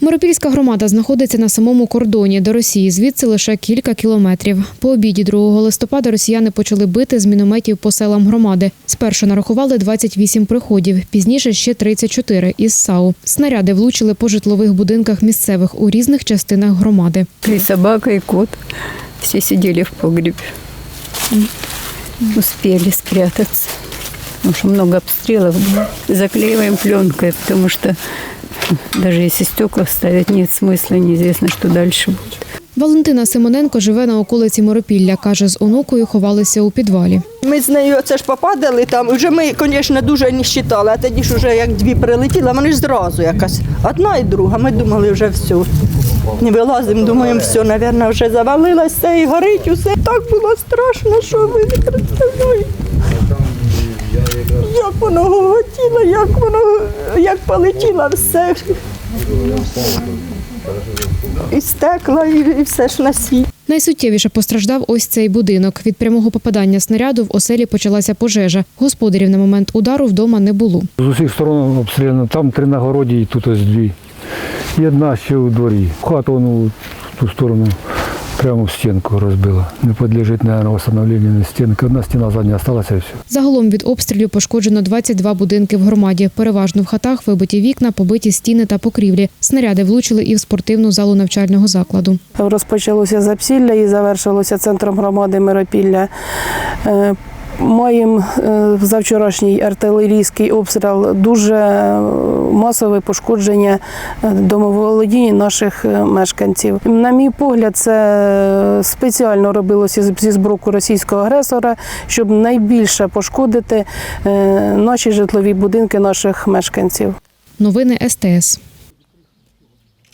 Миропільська громада знаходиться на самому кордоні до Росії, звідси лише кілька кілометрів. По обіді 2 листопада росіяни почали бити з мінометів по селам громади. Спершу нарахували 28 приходів, пізніше ще 34 із САУ. Снаряди влучили по житлових будинках місцевих у різних частинах громади. Три собака и кот. Все сидели в погребе. Успели спрятаться. Потому что много обстрелов было. Заклеиваем пленкой, потому что даже если стекла ставить, нет смысла, неизвестно, что дальше будет. Валентина Симоненко живе на околиці Моропілля. каже, з онукою ховалися у підвалі. Ми з нею це ж попадали там. Вже ми, звісно, дуже не вважали, а тоді ж вже як дві прилетіли, вони ж зразу якась. Одна і друга. Ми думали, вже все. Не вилазимо, думаємо, все, мабуть, вже завалилося і горить усе. Так було страшно, що ви не представляєте. Як воно гоготіло, як воно, як полетіло все. І стекла, і, і все ж на світ. Найсуттєвіше постраждав ось цей будинок. Від прямого попадання снаряду в оселі почалася пожежа. Господарів на момент удару вдома не було. З усіх сторон обстріляно. Там три на городі і тут ось дві. І одна ще у дворі. Хату воно в ту сторону прямо в стінку розбила. Не підлежить, мабуть, встановленню стінки. Одна стіна задня залишилася і все. Загалом від обстрілів пошкоджено 22 будинки в громаді. Переважно в хатах вибиті вікна, побиті стіни та покрівлі. Снаряди влучили і в спортивну залу навчального закладу. Розпочалося Запсілля і завершилося центром громади Миропілля. Маємо е, за вчорашній артилерійський обстріл дуже е, масове пошкодження е, домоволодінь наших мешканців. На мій погляд, це спеціально робилося зі зброку російського агресора, щоб найбільше пошкодити наші житлові будинки наших мешканців. Новини СТС.